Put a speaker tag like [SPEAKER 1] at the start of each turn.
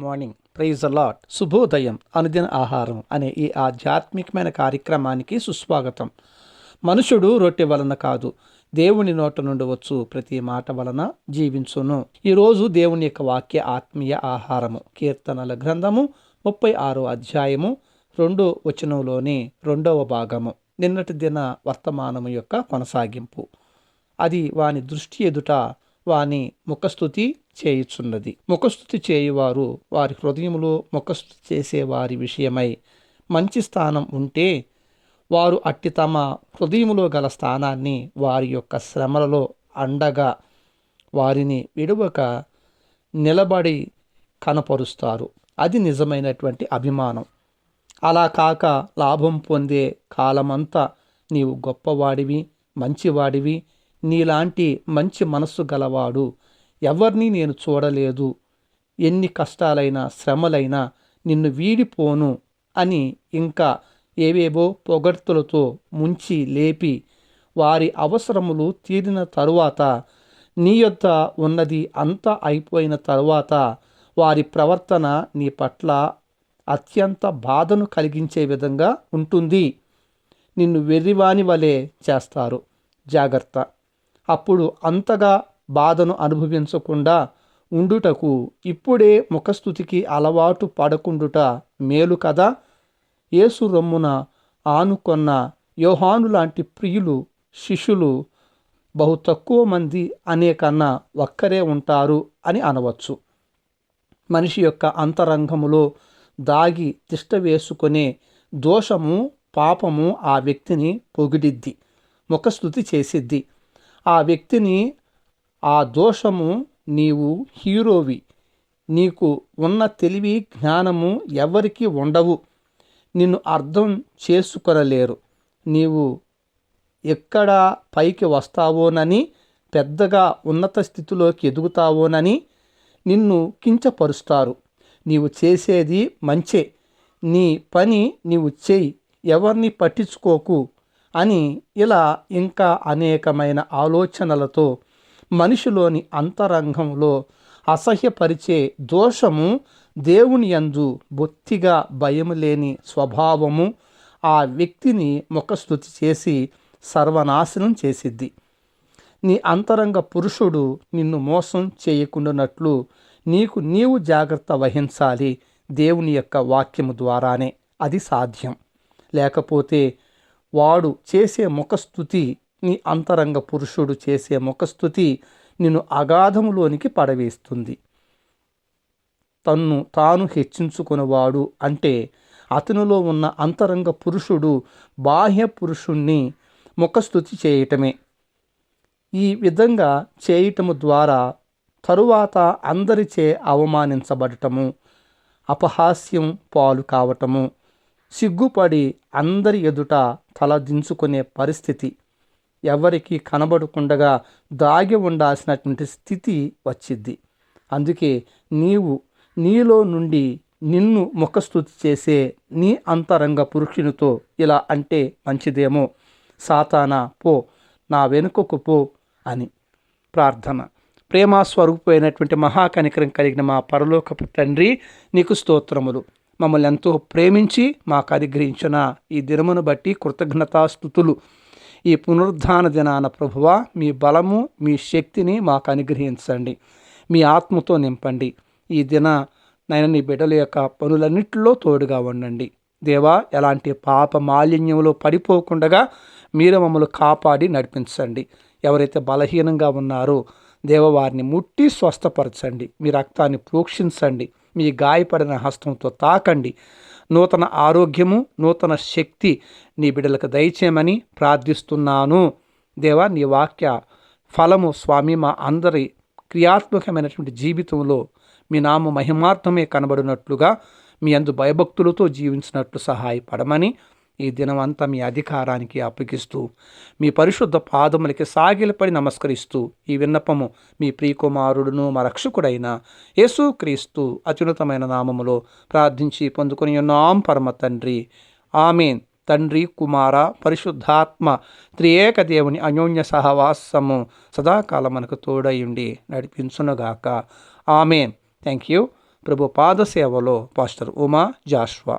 [SPEAKER 1] Morning praise allot శుభోదయం అనుదిన ఆహారం అనే ఈ ఆధ్యాత్మికమైన కార్యక్రమానికి సుస్వాగతం. మనుషుడు రొట్టె వలన కాదు దేవుని నోట నుండి వచ్చు ప్రతి మాట వలన జీవించును. ఈరోజు దేవుని యొక్క వాక్య ఆత్మీయ ఆహారము. కీర్తనల గ్రంథము ముప్పై ఆరో అధ్యాయము రెండో వచనంలోని రెండవ భాగము. నిన్నటి దిన వర్తమానము యొక్క కొనసాగింపు. అది వాని దృష్టి ఎదుట వాని ముఖస్థుతి చేయుచున్నది. ముఖస్థుతి చేయువారు వారి హృదయములో ముఖస్థుతి చేసేవారి విషయమై మంచి స్థానం ఉంటే వారు అట్టి తమ హృదయములో గల స్థానాన్ని వారి యొక్క శ్రమలలో అండగా వారిని విడువక నిలబడి కనపరుస్తారు. అది నిజమైనటువంటి అభిమానం. అలా కాక లాభం పొందే కాలమంతా నీవు గొప్పవాడివి మంచివాడివి నీలాంటి మంచి మనస్సు గలవాడు ఎవరిని నేను చూడలేదు. ఎన్ని కష్టాలైనా శ్రమలైనా నిన్ను వీడిపోను అని ఇంకా ఏవేవో పొగడ్తలతో ముంచి లేపి వారి అవసరములు తీరిన తరువాత నీ యొద్ద ఉన్నది అంతా అయిపోయిన తరువాత వారి ప్రవర్తన నీ పట్ల అత్యంత బాధను కలిగించే విధంగా ఉంటుంది. నిన్ను వెర్రివాని వలె చేస్తారు. జాగ్రత్త. అప్పుడు అంతగా బాధను అనుభవించకుండా ఉండుటకు ఇప్పుడే ముఖస్థుతికి అలవాటు పడకుండుట మేలు కదా? యేసు రొమ్మున ఆనుకొన్న యోహాను లాంటి ప్రియులు శిష్యులు బహు తక్కువ మంది అనే కన్నా ఒక్కరే ఉంటారు అని అనవచ్చు. మనిషి యొక్క అంతరంగములో దాగి తిష్ట వేసుకునే దోషము పాపము ఆ వ్యక్తిని పొగిడిద్ది ముఖస్థుతి చేసిద్ది. ఆ వ్యక్తిని ఆ దోషము నీవు హీరోవి. నీకు ఉన్న తెలివి జ్ఞానము ఎవరికి ఉండవు. నిన్ను అర్థం చేసుకొనలేరు. నీవు ఎక్కడ పైకి వస్తావోనని పెద్దగా ఉన్నత స్థితిలోకి ఎదుగుతావోనని నిన్ను కించపరుస్తారు. నీవు చేసేది మంచే. నీ పని నీవు చేయి. ఎవరిని పట్టించుకోకు అని ఇలా ఇంకా అనేకమైన ఆలోచనలతో మనిషిలోని అంతరంగంలో అసహ్యపరిచే దోషము దేవుని యందు బొత్తిగా భయం లేని స్వభావము ఆ వ్యక్తిని ముఖస్థుతి చేసి సర్వనాశనం చేసిద్ది. నీ అంతరంగ పురుషుడు నిన్ను మోసం చేయకుండానట్లు నీకు నీవు జాగ్రత్త వహించాలి దేవుని యొక్క వాక్యము ద్వారానే. అది సాధ్యం. లేకపోతే వాడు చేసే ముఖస్థుతి నీ అంతరంగ పురుషుడు చేసే ముఖస్థుతి నిన్ను అగాధములోనికి పడవేస్తుంది. తన్ను తాను హెచ్చించుకునేవాడు అంటే అతనిలో ఉన్న అంతరంగ పురుషుడు బాహ్య పురుషుణ్ణి ముఖస్థుతి చేయటమే. ఈ విధంగా చేయటము ద్వారా తరువాత అందరిచే అవమానించబడటము అపహాస్యం పాలు కావటము సిగ్గుపడి అందరి ఎదుట తలదించుకునే పరిస్థితి ఎవరికి కనబడకుండగా దాగి ఉండాల్సినటువంటి స్థితి వచ్చిద్ది. అందుకే నీవు నీలో నుండి నిన్ను ముఖస్థుతి చేసే నీ అంతరంగ పురుషునితో ఇలా అంటే మంచిదేమో. సాతానా పో నా వెనుకకు పో అని ప్రార్థన. ప్రేమ స్వరూపమైనటువంటి మహాకనికరం కలిగిన మా పరలోకపు తండ్రి నీకు స్తోత్రములు. మమ్మల్ని ఎంతో ప్రేమించి మాకు అనుగ్రహించిన ఈ దినమును బట్టి కృతజ్ఞతాస్థుతులు. ఈ పునరుద్ధాన దినాన ప్రభువ మీ బలము మీ శక్తిని మాకు అనుగ్రహించండి. మీ ఆత్మతో నింపండి. ఈ దిన నైనా నీ బిడ్డల యొక్క పనులన్నింటిలో తోడుగా ఉండండి. దేవా ఎలాంటి పాప మాలిన్యంలో పడిపోకుండా మీరు మమ్మల్ని కాపాడి నడిపించండి. ఎవరైతే బలహీనంగా ఉన్నారో దేవ వారిని ముట్టి స్వస్థపరచండి. మీ రక్తాన్ని ప్రోక్షించండి. మీ గాయపడిన హస్తంతో తాకండి. నూతన ఆరోగ్యము నూతన శక్తి నీ బిడ్డలకు దయచేయమని ప్రార్థిస్తున్నాను. దేవా నీ వాక్య ఫలము స్వామి మా అందరి క్రియాత్మకమైనటువంటి జీవితంలో మీ నామ మహిమార్థమే కనబడినట్లుగా మీ అందు భయభక్తులతో జీవించినట్లు సహాయపడమని ఈ దినమంతా మీ అధికారానికి అప్పగిస్తూ మీ పరిశుద్ధ పాదములకి సాగిలపడి నమస్కరిస్తూ ఈ విన్నపము మీ ప్రియకుమారుడును మా రక్షకుడైన యేసుక్రీస్తు అత్యున్నతమైన నామములో ప్రార్థించి పొందుకుని ఉన్నాం పరమ తండ్రి. ఆమెన్. తండ్రి కుమార పరిశుద్ధాత్మ త్రియేక దేవుని అన్యోన్య సహవాసము సదాకాలం మనకు తోడయుండి నడిపించునుగాక. ఆమెన్. థ్యాంక్ యూ ప్రభు పాద సేవలో పాస్టర్ ఉమా జాష్వా.